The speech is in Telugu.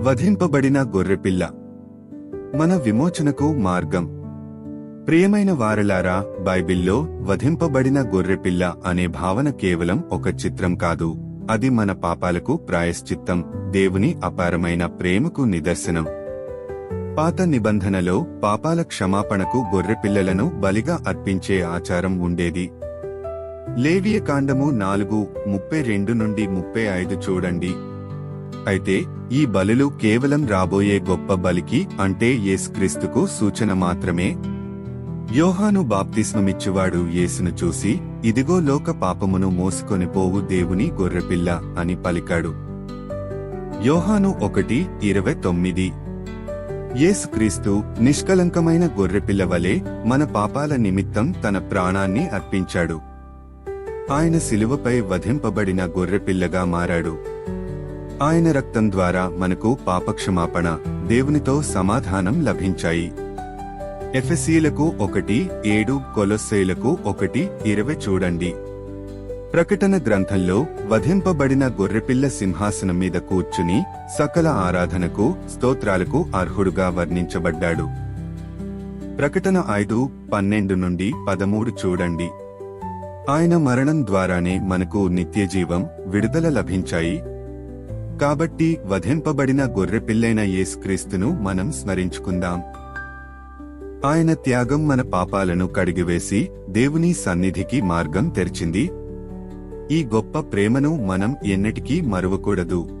వధింపబడిన గొర్రెపిల్ల. మన విమోచనకు మార్గం. ప్రియమైన వారలారా బైబిల్లో వధింపబడిన గొర్రెపిల్ల అనే భావన కేవలం ఒక చిత్రం కాదు. అది మన పాపాలకు ప్రాయశ్చిత్తం దేవుని అపారమైన ప్రేమకు నిదర్శనం. పాత నిబంధనలో పాపాల క్షమాపణకు గొర్రెపిల్లలను బలిగా అర్పించే ఆచారం ఉండేది. లేవియ కాండము నాలుగు ముప్పై రెండు నుండి ముప్పై ఐదు చూడండి. అయితే ఈ బలులు కేవలం రాబోయే గొప్ప బలికి అంటే యేసుక్రీస్తుకు సూచన మాత్రమే. యోహాను బాప్తిస్మమిచ్చువాడు యేసును చూసి ఇదిగో లోక పాపమును మోసుకొని పోవు దేవుని గొర్రెపిల్ల అని పలికాడు. యోహాను ఒకటి ఇరవై తొమ్మిది. యేసుక్రీస్తు నిష్కలంకమైన గొర్రెపిల్ల వలె మన పాపాల నిమిత్తం తన ప్రాణాన్ని అర్పించాడు. ఆయన శిలువపై వధింపబడిన గొర్రెపిల్లగా మారాడు. ఆయన రక్తం ద్వారా మనకు పాపక్షమాపణ దేవునితో సమాధానం లభించాయి. ఎఫెసీలకు ఒకటి ఏడు కొలస్సేలకు ఒకటి ఇరవై చూడండి. ప్రకటన గ్రంథంలో వధింపబడిన గొర్రెపిల్ల సింహాసనం మీద కూర్చుని సకల ఆరాధనకు స్తోత్రాలకు అర్హుడుగా వర్ణించబడ్డాడు. ప్రకటన ఐదు పన్నెండు నుండి పదమూడు చూడండి. ఆయన మరణం ద్వారానే మనకు నిత్యజీవం విడుదల లభించాయి. కాబట్టి వధింపబడిన గొర్రెపిల్లైన యేసుక్రీస్తును మనం స్మరించుకుందాం. ఆయన త్యాగం మన పాపాలను కడిగివేసి దేవుని సన్నిధికి మార్గం తెరిచింది. ఈ గొప్ప ప్రేమను మనం ఎన్నటికీ మరువకూడదు.